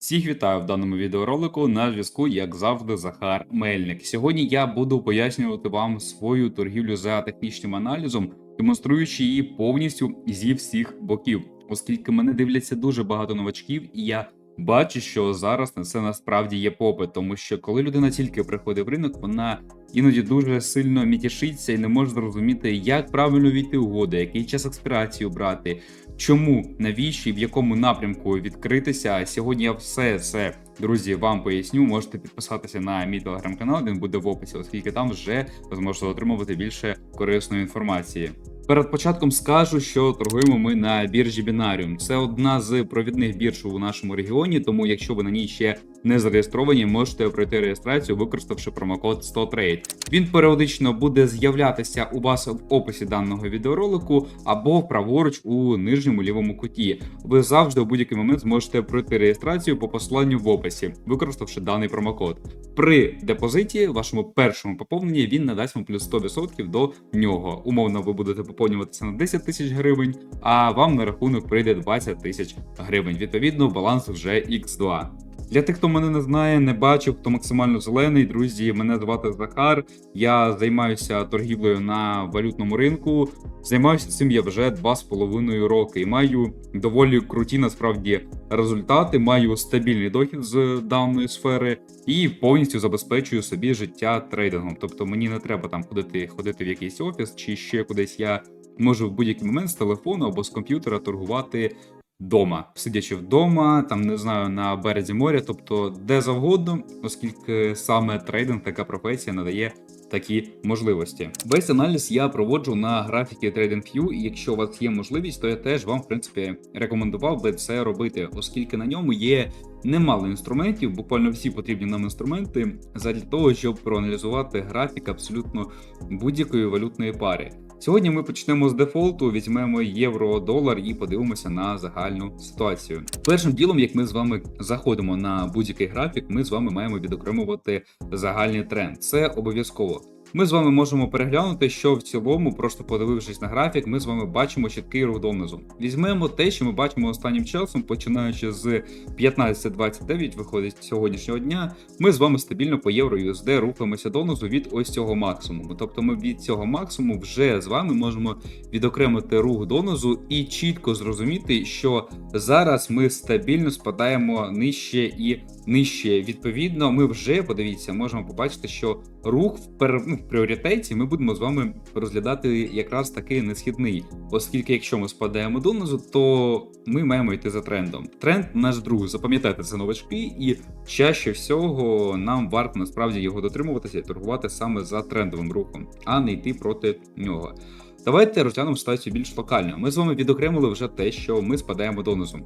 Всіх вітаю в даному відеоролику. На зв'язку, як завжди, Захар Мельник. Сьогодні я буду пояснювати вам свою торгівлю за технічним аналізом, демонструючи її повністю зі всіх боків, оскільки мене дивляться дуже багато новачків, і я бачу, що зараз на це насправді є попит, тому що коли людина тільки приходить в ринок, вона іноді дуже сильно мітішиться і не може зрозуміти, як правильно війти угоди, який час експірації обрати, чому, навіщо і в якому напрямку відкритися. Сьогодні я все це, друзі, вам поясню. Можете підписатися на мій телеграм-канал, він буде в описі, оскільки там вже ви зможете отримувати більше корисної інформації. Перед початком скажу, що торгуємо ми на біржі Binarium. Це одна з провідних бірж у нашому регіоні, тому якщо ви на ній ще не зареєстровані, можете пройти реєстрацію, використавши промокод 100Trade. Він періодично буде з'являтися у вас в описі даного відеоролику або праворуч у нижньому лівому куті. Ви завжди у будь-який момент зможете пройти реєстрацію по посиланню в описі, використавши даний промокод. При депозиті, вашому першому поповненні, він надасть вам плюс 100% до нього. Умовно, ви будете поповнюватися на 10 тисяч гривень, а вам на рахунок прийде 20 тисяч гривень. Відповідно, баланс вже X2. Для тих, хто мене не знає, не бачив, хто максимально зелений, друзі, мене звати Захар. Я займаюся торгівлею на валютному ринку. Займаюся цим я вже два з половиною роки і маю доволі круті насправді результати. Маю стабільний дохід з даної сфери і повністю забезпечую собі життя трейдингом. Тобто мені не треба там ходити, ходити в якийсь офіс чи ще кудись. Я можу в будь-який момент з телефону або з комп'ютера торгувати Дома, сидячи вдома, там не знаю, на березі моря, тобто де завгодно, оскільки саме трейдинг, така професія надає такі можливості. Весь аналіз я проводжу на графіки TradingView, і якщо у вас є можливість, то я теж вам в принципі рекомендував би це робити, оскільки на ньому є немало інструментів, буквально всі потрібні нам інструменти, задля того, щоб проаналізувати графік абсолютно будь-якої валютної пари. Сьогодні ми почнемо з дефолту, візьмемо євро-долар і подивимося на загальну ситуацію. Першим ділом, як ми з вами заходимо на будь-який графік, ми з вами маємо відокремувати загальний тренд. Це обов'язково. Ми з вами можемо переглянути, що в цілому, просто подивившись на графік, ми з вами бачимо чіткий рух донизу. Візьмемо те, що ми бачимо останнім часом, починаючи з 15.29, виходить сьогоднішнього дня. Ми з вами стабільно по євро USD рухаємося донизу від ось цього максимуму. Тобто ми від цього максимуму вже з вами можемо відокремити рух донизу і чітко зрозуміти, що зараз ми стабільно спадаємо нижче і нижче. Відповідно, ми вже подивіться, можемо побачити, що рух в пер... ну, в пріоритеті ми будемо з вами розглядати якраз такий несхідний, оскільки якщо ми спадаємо донизу, то ми маємо йти за трендом. Тренд наш друг, запам'ятайте це новачки, і чаще всього нам варто насправді його дотримуватися і торгувати саме за трендовим рухом, а не йти проти нього. Давайте розглянемо ситуацію більш локально. Ми з вами відокремили вже те, що ми спадаємо донизу.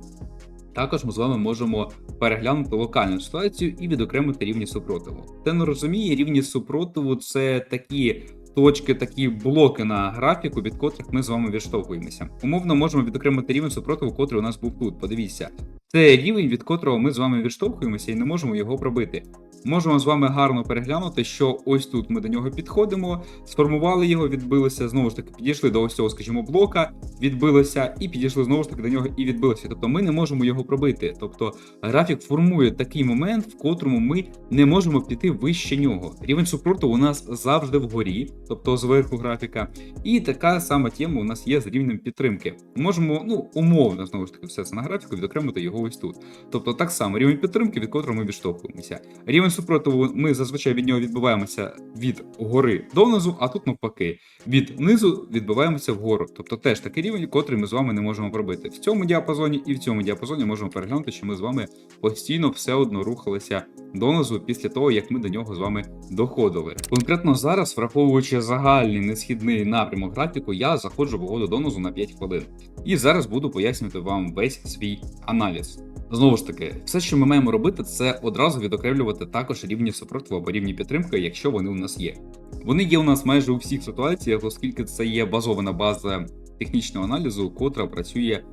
Також ми з вами можемо переглянути локальну ситуацію і відокремити рівні супротиву. Те не розуміє, рівні супротиву це такі точки, такі блоки на графіку, від котрих ми з вами відштовхуємося. Умовно можемо відокремити рівень супротиву, котрий у нас був тут. Подивіться, це рівень, від котрого ми з вами відштовхуємося і не можемо його пробити. Можемо з вами гарно переглянути, що ось тут ми до нього підходимо, сформували його, відбилися, знову ж таки, підійшли до ось цього, скажімо, блока, відбилися, і підійшли знову ж таки до нього і відбилися. Тобто ми не можемо його пробити. Тобто графік формує такий момент, в котрому ми не можемо піти вище нього. Рівень супротиву у нас завжди вгорі, тобто зверху графіка. І така сама тема у нас є з рівнем підтримки. Можемо, ну, умовно, знову ж таки, все це на графіку, відокремити його ось тут. Тобто так само рівень підтримки, від котрого ми відштовхуємося. Рівень супротиву ми зазвичай від нього відбиваємося від гори донизу, а тут навпаки. Від низу відбиваємося вгору. Тобто теж такий рівень, котрий ми з вами не можемо пробити. В цьому діапазоні і в цьому діапазоні можемо переглянути, що ми з вами постійно все одно рухалися донизу після того, як ми до нього з вами доходили. Конкретно зараз, враховуючи загальний несхідний напрямок графіку, я заходжу в угоду донизу на 5 хвилин. І зараз буду пояснювати вам весь свій аналіз. Знову ж таки, все, що ми маємо робити, це одразу відокремлювати також рівні супротиву або рівні підтримки, якщо вони у нас є. Вони є у нас майже у всіх ситуаціях, оскільки це є базована база технічного аналізу, котра працює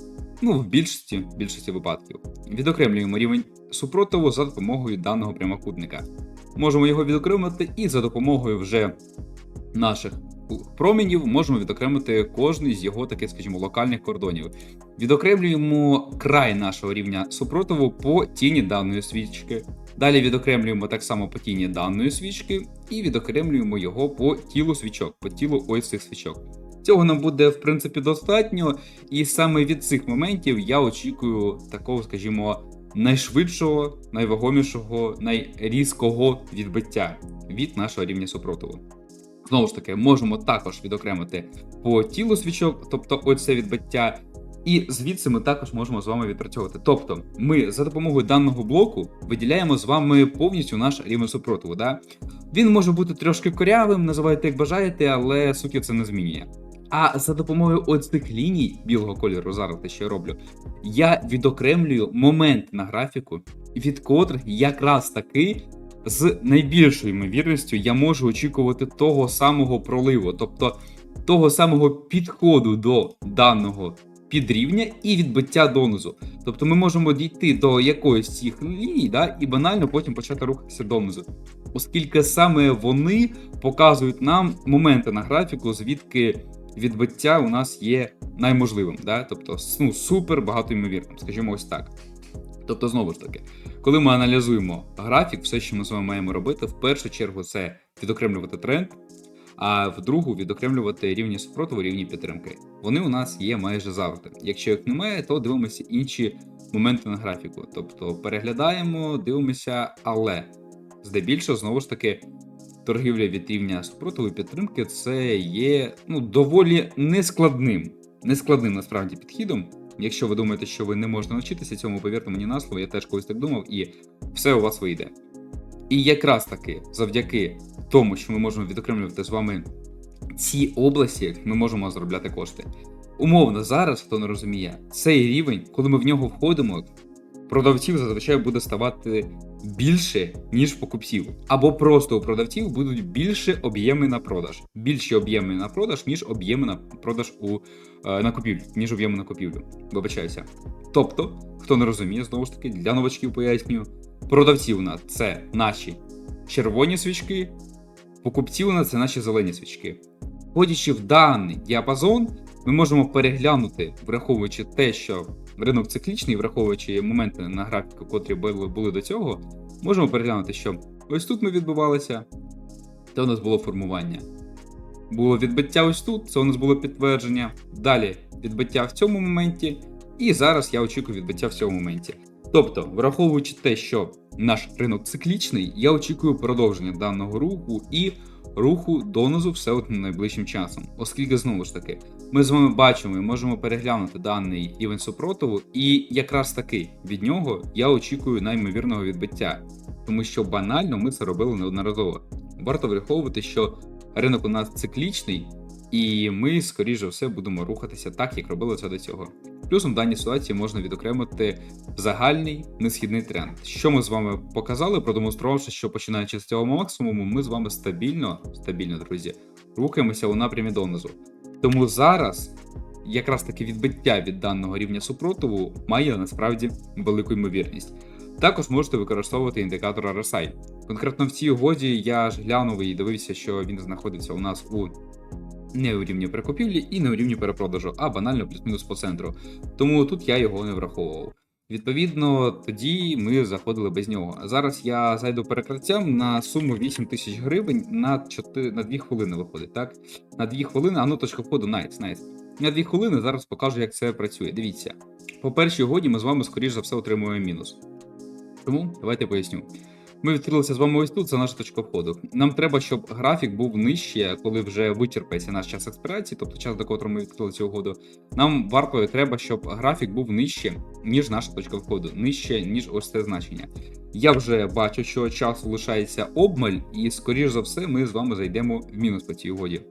ну, в більшості, більшості випадків. Відокремлюємо рівень супротиву за допомогою даного прямокутника. Можемо його відокремити і за допомогою вже наших променів можемо відокремити кожний з його таких, скажімо, локальних кордонів. Відокремлюємо край нашого рівня супротиву по тіні даної свічки. Далі відокремлюємо так само по тіні даної свічки і відокремлюємо його по тілу свічок, по тілу ось цих свічок. Цього нам буде в принципі достатньо, і саме від цих моментів я очікую такого, скажімо, найшвидшого, найвагомішого, найрізкого відбиття від нашого рівня супротиву. Знову ж таки, можемо також відокремити по тілу свічок, тобто оце відбиття. І звідси ми також можемо з вами відпрацьовувати. Тобто, ми за допомогою даного блоку виділяємо з вами повністю наш рівень супротиву. Да? Він може бути трошки корявим, називайте як бажаєте, але суті це не змінює. А за допомогою ось цих ліній білого кольору, зараз те, що я роблю, я відокремлюю момент на графіку, від котрих якраз таки з найбільшою ймовірністю я можу очікувати того самого проливу, тобто того самого підходу до даного підрівня і відбиття донизу. Тобто ми можемо дійти до якоїсь цих ліній, да, і банально потім почати рухатися донизу. Оскільки саме вони показують нам моменти на графіку, звідки відбиття у нас є найможливим, да? тобто ну, супер багатоймовірним, скажімо ось так. Тобто, знову ж таки, коли ми аналізуємо графік, все, що ми з вами маємо робити, в першу чергу це відокремлювати тренд, а в другу відокремлювати рівні супротиву, рівні підтримки. Вони у нас є майже завжди. Якщо їх немає, то дивимося інші моменти на графіку. Тобто переглядаємо, дивимося, але здебільшого, знову ж таки, торгівля від рівня супротиву підтримки це є ну, доволі нескладним, нескладним насправді підхідом. Якщо ви думаєте, що ви не можете навчитися цьому, повірте мені на слово, я теж колись так думав, і все у вас вийде. І якраз таки завдяки тому, що ми можемо відокремлювати з вами ці області, ми можемо заробляти кошти. Умовно, зараз, хто не розуміє, цей рівень, коли ми в нього входимо, продавців зазвичай буде ставати більше, ніж покупців. Або просто у продавців будуть більше об'єми на продаж. Більші об'єми на продаж, ніж об'єми на продаж у е, на купівлю, ніж об'єми на купівлю. Вибачаюся. Тобто, хто не розуміє, знову ж таки, для новачків пояснюю, продавці у нас це наші червоні свічки, покупці у нас це наші зелені свічки. Входячи в даний діапазон, ми можемо переглянути, враховуючи те, що ринок циклічний, враховуючи моменти на графіку, котрі були, до цього, можемо переглянути, що ось тут ми відбувалися, це у нас було формування. Було відбиття ось тут, це у нас було підтвердження. Далі відбиття в цьому моменті, і зараз я очікую відбиття в цьому моменті. Тобто, враховуючи те, що наш ринок циклічний, я очікую продовження даного руху і руху донизу все от найближчим часом, оскільки знову ж таки ми з вами бачимо і можемо переглянути даний рівень супротиву, і якраз таки від нього я очікую наймовірного відбиття, тому що банально ми це робили неодноразово. Варто враховувати, що ринок у нас циклічний, і ми, скоріш за все, будемо рухатися так, як робили це до цього. Плюсом в даній ситуації можна відокремити загальний несхідний тренд. Що ми з вами показали, продемонструвавши, що починаючи з цього максимуму, ми з вами стабільно, стабільно, друзі, рухаємося у напрямі донизу. Тому зараз якраз таки відбиття від даного рівня супротиву має насправді велику ймовірність. Також можете використовувати індикатор RSI. Конкретно в цій угоді я ж глянув і дивився, що він знаходиться у нас у не у рівні перекупівлі і не у рівні перепродажу, а банально плюс-мінус по центру. Тому тут я його не враховував. Відповідно, тоді ми заходили без нього. Зараз я зайду перекриттям на суму 8 тисяч гривень на 4, на 2 хвилини виходить. Так? На 2 хвилини, а ну точка входу, найс, найс. На 2 хвилини зараз покажу, як це працює. Дивіться. По першій угоді ми з вами, скоріш за все, отримуємо мінус. Тому давайте поясню. Ми відкрилися з вами ось тут, це наша точка входу. Нам треба, щоб графік був нижче, коли вже вичерпається наш час експірації, тобто час, до котрого ми відкрили цю угоду. Нам варто треба, щоб графік був нижче, ніж наша точка входу, нижче, ніж ось це значення. Я вже бачу, що часу лишається обмаль, і, скоріш за все, ми з вами зайдемо в мінус по цій угоді.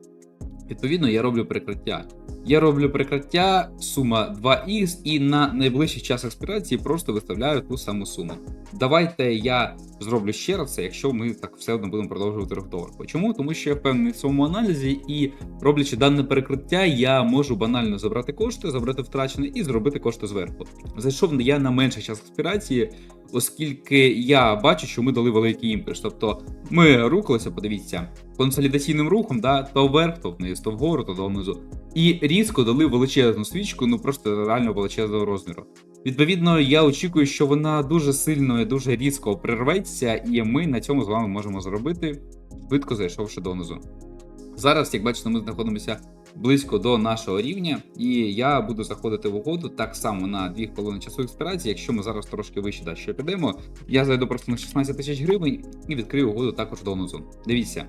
Відповідно, я роблю прикриття. Я роблю прикриття, сума 2х, і на найближчий час експірації просто виставляю ту саму суму. Давайте я зроблю ще раз це, якщо ми так все одно будемо продовжувати рух. Чому? Тому що я впевнений в своєму аналізі, і роблячи дане перекриття, я можу банально забрати кошти, забрати втрачене і зробити кошти зверху. Зайшов я на менший час експірації, оскільки я бачу, що ми дали великий імпульс. Тобто ми рухалися, подивіться, консолідаційним рухом, да, то вверх, то вниз, то вгору, то донизу. І різко дали величезну свічку, ну просто реально величезного розміру. Відповідно, я очікую, що вона дуже сильно і дуже різко прерветься, і ми на цьому з вами можемо зробити, швидко зайшовши донизу. Зараз, як бачите, ми знаходимося близько до нашого рівня, і я буду заходити в угоду так само на 2 хвилини часу експірації. Якщо ми зараз трошки вище далі підемо, я зайду просто на 16 тисяч гривень і відкрию угоду також донизу. Дивіться,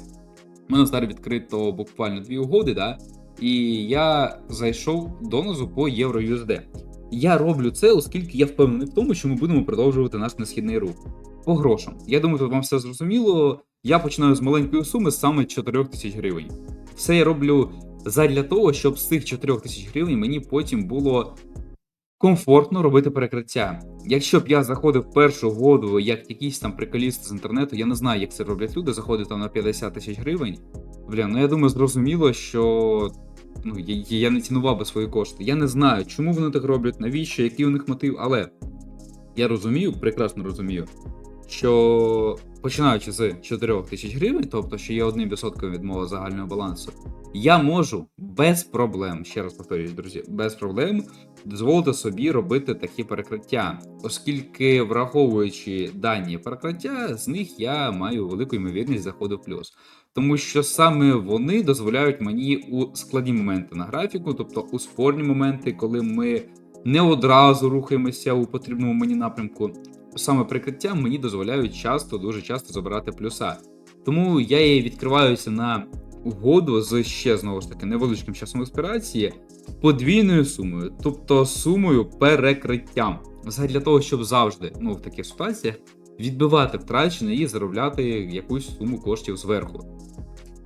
у мене зараз відкрито буквально дві угоди, да? і я зайшов донизу по євро USD. Я роблю це, оскільки я впевнений в тому, що ми будемо продовжувати наш несхідний рух. По грошам. Я думаю, тут вам все зрозуміло. Я починаю з маленької суми саме 4 тисяч гривень. Все я роблю задля того, щоб з цих 4 тисяч гривень мені потім було комфортно робити перекриття. Якщо б я заходив першу угоду, як якийсь там приколіст з інтернету, я не знаю, як це роблять люди, заходять там на 50 тисяч гривень. Блін, ну я думаю, зрозуміло, що ну, я, я не цінував би свої кошти. Я не знаю, чому вони так роблять, навіщо, який у них мотив, але я розумію, прекрасно розумію, що починаючи з 4 тисяч гривень, тобто що є одним відсотком від мого загального балансу, я можу без проблем, ще раз повторюю, друзі, без проблем дозволити собі робити такі перекриття, оскільки, враховуючи дані перекриття, з них я маю велику ймовірність заходу в плюс. Тому що саме вони дозволяють мені у складні моменти на графіку, тобто у спорні моменти, коли ми не одразу рухаємося у потрібному мені напрямку. Саме прикриття мені дозволяють часто, дуже часто забирати плюса. Тому я і відкриваюся на угоду з ще знову ж таки невеличким часом експірації подвійною сумою, тобто сумою перекриттям. Взагалі для того, щоб завжди, ну в таких ситуаціях, відбивати втрачене і заробляти якусь суму коштів зверху.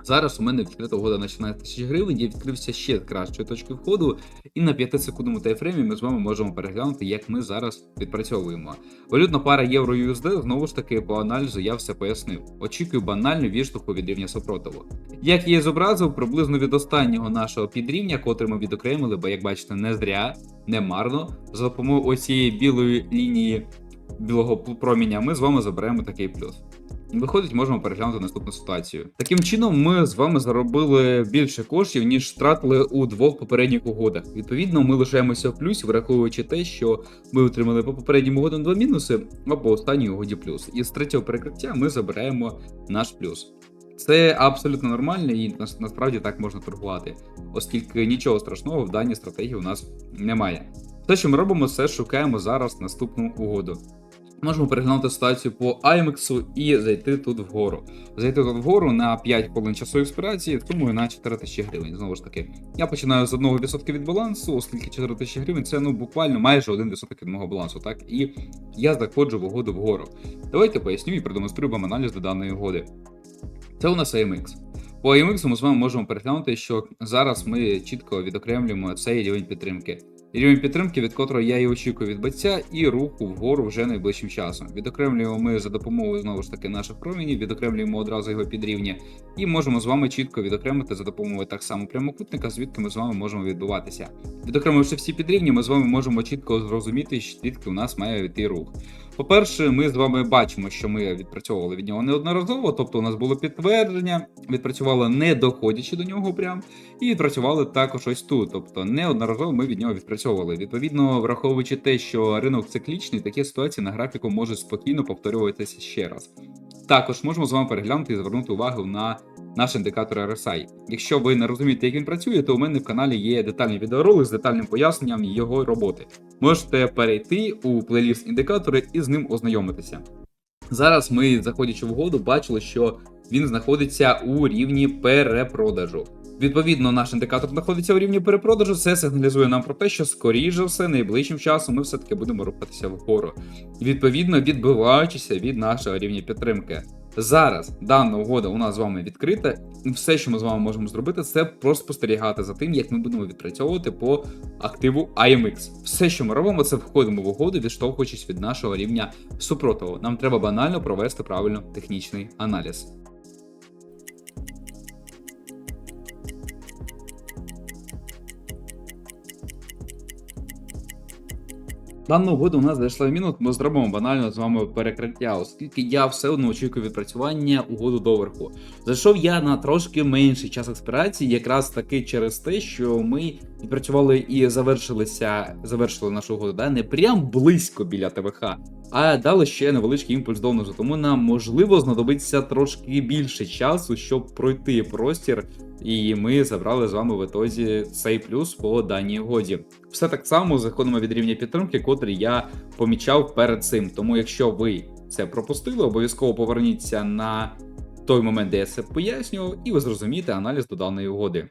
Зараз у мене відкрита угода на 16 тисяч гривень, я відкрився ще кращої точки входу, і на 5-секундному тайфреймі ми з вами можемо переглянути, як ми зараз відпрацьовуємо. Валютна пара євро USD, знову ж таки, по аналізу я все пояснив. Очікую банальну відштовху від рівня супротиву. Як я і зобразив, приблизно від останнього нашого підрівня, котре ми відокремили, бо як бачите, не зря, не марно, за допомогою оцієї білої лінії білого проміння, ми з вами заберемо такий плюс. Виходить, можемо переглянути наступну ситуацію. Таким чином, ми з вами заробили більше коштів, ніж втратили у двох попередніх угодах. Відповідно, ми лишаємося в плюсі, враховуючи те, що ми отримали по попереднім угодам два мінуси, а по останній угоді плюс. І з третього перекриття ми забираємо наш плюс. Це абсолютно нормально і насправді так можна торгувати, оскільки нічого страшного в даній стратегії у нас немає. Те, що ми робимо, це шукаємо зараз наступну угоду. Можемо переглянути ситуацію по IMEX і зайти тут вгору. Зайти тут вгору на 5 хвилин часу експірації, сумою на 4 тисячі гривень. Знову ж таки, я починаю з 1% від балансу, оскільки 4 тисячі гривень це ну буквально майже 1% від мого балансу. Так, і я заходжу в угоду вгору. Давайте поясню і продемонструю вам аналіз до даної угоди. Це у нас AMX. По AMX ми з вами можемо переглянути, що зараз ми чітко відокремлюємо цей рівень підтримки рівень підтримки, від котрого я і очікую від відбиття, і руху вгору вже найближчим часом. Відокремлюємо ми за допомогою знову ж таки наших промінів, відокремлюємо одразу його підрівня, і можемо з вами чітко відокремити за допомогою так само прямокутника, звідки ми з вами можемо відбуватися. Відокремивши всі підрівні, ми з вами можемо чітко зрозуміти, звідки у нас має йти рух. По-перше, ми з вами бачимо, що ми відпрацьовували від нього неодноразово, тобто у нас було підтвердження, відпрацювали не доходячи до нього прям, і відпрацювали також ось тут. Тобто неодноразово ми від нього відпрацьовували. Відповідно, враховуючи те, що ринок циклічний, такі ситуації на графіку можуть спокійно повторюватися ще раз. Також можемо з вами переглянути і звернути увагу на наш індикатор RSI. Якщо ви не розумієте, як він працює, то у мене в каналі є детальний відеоролик з детальним поясненням його роботи. Можете перейти у плейліст індикатори і з ним ознайомитися. Зараз ми, заходячи в угоду, бачили, що він знаходиться у рівні перепродажу. Відповідно, наш індикатор знаходиться у рівні перепродажу. Це сигналізує нам про те, що скоріше все найближчим часом ми все-таки будемо рухатися вгору. Відповідно, відбиваючися від нашого рівня підтримки. Зараз дана угода у нас з вами відкрита, все, що ми з вами можемо зробити, це просто спостерігати за тим, як ми будемо відпрацьовувати по активу IMX. Все, що ми робимо, це входимо в угоду, відштовхуючись від нашого рівня супротиву. Нам треба банально провести правильно технічний аналіз. Дану угоду у нас зайшла мінут, ми зробимо банально з вами перекриття, оскільки я все одно очікую відпрацювання угоду доверху. Зайшов я на трошки менший час експірації, якраз таки через те, що ми відпрацювали і завершилися, завершили нашу угоду, да? не прям близько біля ТВХ, а дали ще невеличкий імпульс донизу. Тому нам можливо знадобиться трошки більше часу, щоб пройти простір. І ми забрали з вами в етозі цей плюс по даній угоді. Все так само заходимо від рівня підтримки, котрий я помічав перед цим. Тому, якщо ви це пропустили, обов'язково поверніться на той момент, де я це пояснював, і ви зрозумієте аналіз до даної угоди.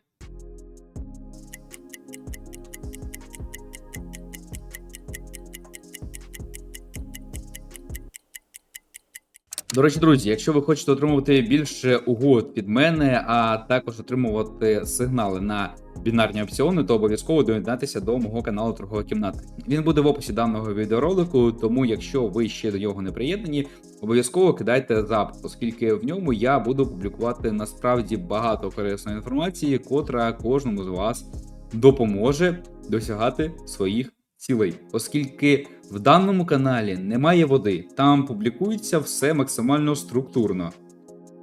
До речі, друзі, якщо ви хочете отримувати більше угод від мене, а також отримувати сигнали на бінарні опціони, то обов'язково доєднатися до мого каналу Торгова кімната. Він буде в описі даного відеоролику, тому якщо ви ще до нього не приєднані, обов'язково кидайте запит, оскільки в ньому я буду публікувати насправді багато корисної інформації, котра кожному з вас допоможе досягати своїх цілей, оскільки в даному каналі немає води, там публікується все максимально структурно.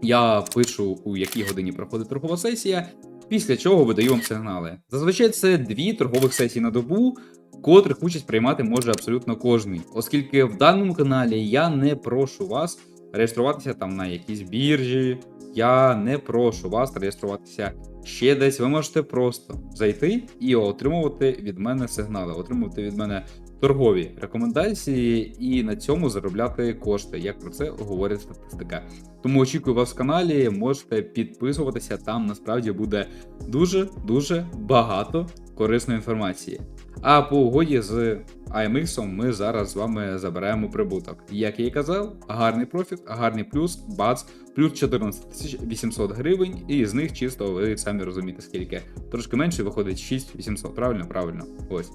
Я пишу, у якій годині проходить торгова сесія, після чого видаю вам сигнали. Зазвичай це дві торгових сесії на добу, котрих участь приймати може абсолютно кожний, оскільки в даному каналі я не прошу вас реєструватися там на якійсь біржі. Я не прошу вас реєструватися ще десь. Ви можете просто зайти і отримувати від мене сигнали, отримувати від мене торгові рекомендації і на цьому заробляти кошти, як про це говорить статистика. Тому очікую вас в каналі, можете підписуватися. Там насправді буде дуже дуже багато корисної інформації. А по угоді з IMX ми зараз з вами забираємо прибуток. Як я і казав, гарний профіт, гарний плюс, бац, плюс 14 800 гривень, і з них чисто ви самі розумієте скільки. Трошки менше виходить 6800, правильно? Правильно. Ось.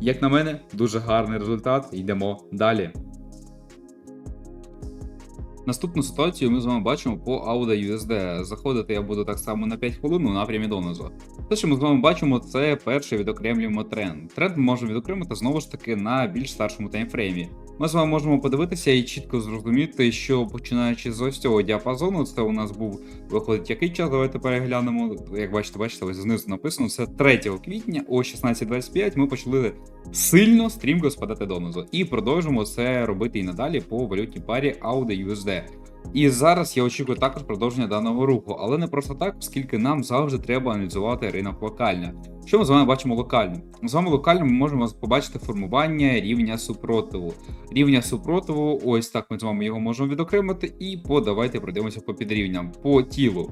Як на мене, дуже гарний результат. Йдемо далі. Наступну ситуацію ми з вами бачимо по Audi USD. Заходити я буду так само на 5 хвилин у напрямі донизу. Те, що ми з вами бачимо, це перший відокремлюємо тренд. Тренд ми можемо відокремити знову ж таки на більш старшому таймфреймі. Ми з вами можемо подивитися і чітко зрозуміти, що починаючи з ось цього діапазону, це у нас був виходить який час. Давайте переглянемо. Як бачите, бачите, ось знизу написано це 3 квітня о 16.25 Ми почали сильно стрімко спадати донизу. І продовжимо це робити і надалі по валютній парі Audi USD. І зараз я очікую також продовження даного руху, але не просто так, оскільки нам завжди треба аналізувати ринок локально. Що ми з вами бачимо локально? З вами локально ми можемо побачити формування рівня супротиву. Рівня супротиву, ось так ми з вами його можемо відокремити, і по давайте пройдемося по підрівням. По тілу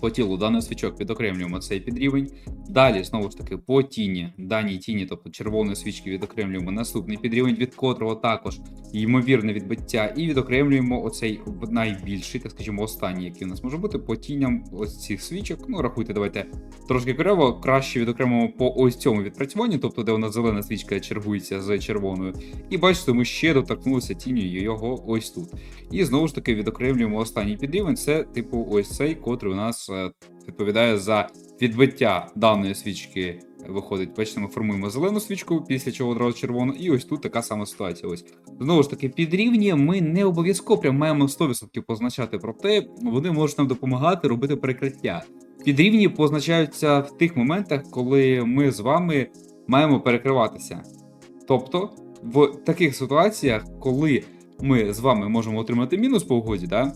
по тілу даний свічок відокремлюємо цей підрівень. Далі, знову ж таки, по тіні, даній тіні, тобто червоної свічки, відокремлюємо наступний підрівень, від котрого також ймовірне відбиття, і відокремлюємо оцей найбільший, так скажімо, останній, який у нас може бути, по тіням ось цих свічок. Ну, рахуйте, давайте трошки криво, краще відокремимо по ось цьому відпрацюванні, тобто де у нас зелена свічка чергується з червоною. І бачите, ми ще доторкнулися тінню його ось тут. І знову ж таки відокремлюємо останній підрівень. Це, типу, ось цей, котрий у нас е, відповідає за відбиття даної свічки. Виходить, бачите, ми формуємо зелену свічку, після чого одразу червону, і ось тут така сама ситуація. Ось знову ж таки, підрівні ми не обов'язково прям маємо 100% позначати, проте вони можуть нам допомагати робити перекриття. Підрівні позначаються в тих моментах, коли ми з вами маємо перекриватися. Тобто, в таких ситуаціях, коли ми з вами можемо отримати мінус по угоді, да?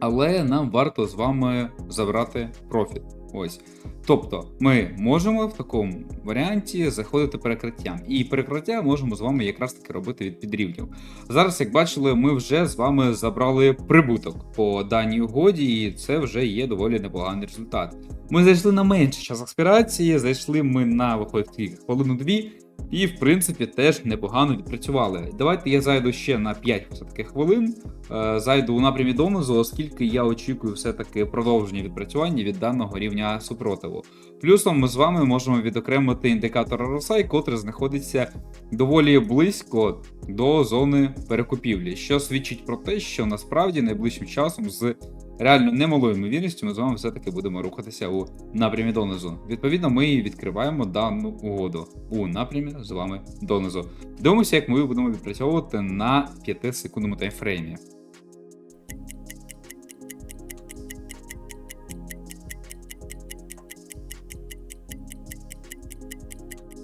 Але нам варто з вами забрати профіт. Ось. Тобто ми можемо в такому варіанті заходити перекриттям. І перекриття можемо з вами якраз таки робити від підрівнів. Зараз, як бачили, ми вже з вами забрали прибуток по даній угоді, і це вже є доволі непоганий результат. Ми зайшли на менший час експірації, зайшли ми на виходить хвилину-дві. І, в принципі, теж непогано відпрацювали. Давайте я зайду ще на 5 все-таки хвилин. Е, зайду у напрямі донизу, оскільки я очікую все-таки продовження відпрацювання від даного рівня супротиву. Плюсом ми з вами можемо відокремити індикатор RSI, котрий знаходиться доволі близько до зони перекупівлі, що свідчить про те, що насправді найближчим часом з реально немалою ймовірністю ми з вами все-таки будемо рухатися у напрямі донизу. Відповідно, ми відкриваємо дану угоду у напрямі з вами донизу. Дивимося, як ми будемо відпрацьовувати на 5 секундному таймфреймі.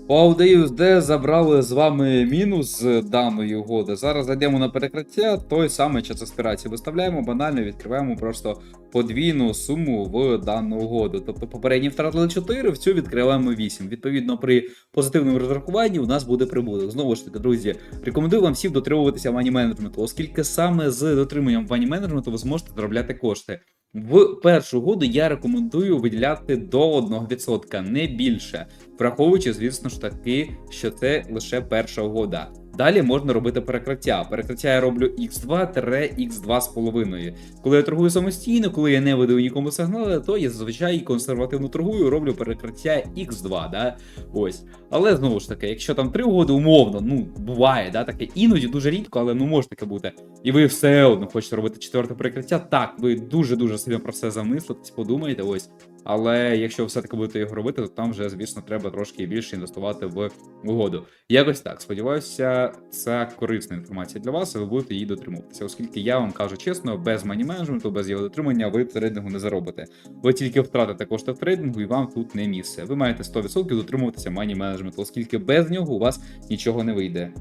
По де забрали з вами мінус з даної угоди. Зараз зайдемо на перекриття, той самий час аспірації виставляємо, банально відкриваємо просто подвійну суму в дану угоду. Тобто попередні втратили 4, в цю відкриваємо 8. Відповідно, при позитивному розрахуванні у нас буде прибуток. Знову ж таки, друзі, рекомендую вам всім дотримуватися мані менеджменту, оскільки саме з дотриманням мані менеджменту ви зможете заробляти кошти. В першу году я рекомендую виділяти до 1%, не більше, враховуючи, звісно ж таки, що це лише перша угода. Далі можна робити перекриття. Перекриття я роблю x2-x2,5. Коли я торгую самостійно, коли я не видаю нікому сигнали, то я зазвичай консервативно торгую, роблю перекриття x2. Да? Ось. Але знову ж таки, якщо там три угоди, умовно, ну буває, да, таке іноді дуже рідко, але ну може таке бути. І ви все одно хочете робити четверте перекриття. Так, ви дуже-дуже собі про це замислитесь, подумайте, ось. Але якщо все-таки будете його робити, то там вже, звісно, треба трошки більше інвестувати в угоду. Якось так. Сподіваюся, це корисна інформація для вас, і ви будете її дотримуватися, оскільки я вам кажу чесно, без мані менеджменту, без його дотримання, ви трейдингу не заробите. Ви тільки втратите кошти в трейдингу, і вам тут не місце. Ви маєте 100% дотримуватися мані менеджменту, оскільки без нього у вас нічого не вийде.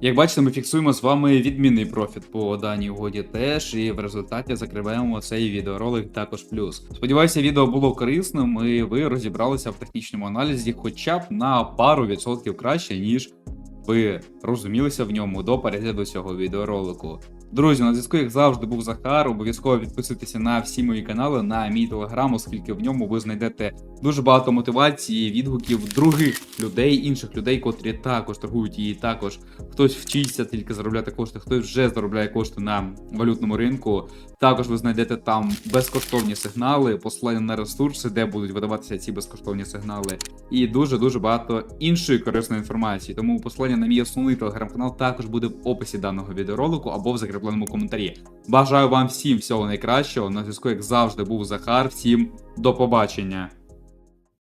Як бачите, ми фіксуємо з вами відмінний профіт по даній угоді теж, і в результаті закриваємо цей відеоролик також плюс. Сподіваюся, відео було корисним і ви розібралися в технічному аналізі хоча б на пару відсотків краще, ніж ви розумілися в ньому до перегляду цього відеоролику. Друзі, на зв'язку, як завжди, був Захар. Обов'язково підписуйтеся на всі мої канали, на мій телеграм, оскільки в ньому ви знайдете дуже багато мотивації, відгуків других людей, інших людей, котрі також торгують і також хтось вчиться тільки заробляти кошти, хтось вже заробляє кошти на валютному ринку. Також ви знайдете там безкоштовні сигнали, посилання на ресурси, де будуть видаватися ці безкоштовні сигнали, і дуже дуже багато іншої корисної інформації. Тому посилання на мій основний телеграм-канал також буде в описі даного відеоролику або в закріпленому коментарі. Бажаю вам всім всього найкращого. На зв'язку, як завжди, був Захар. Всім до побачення.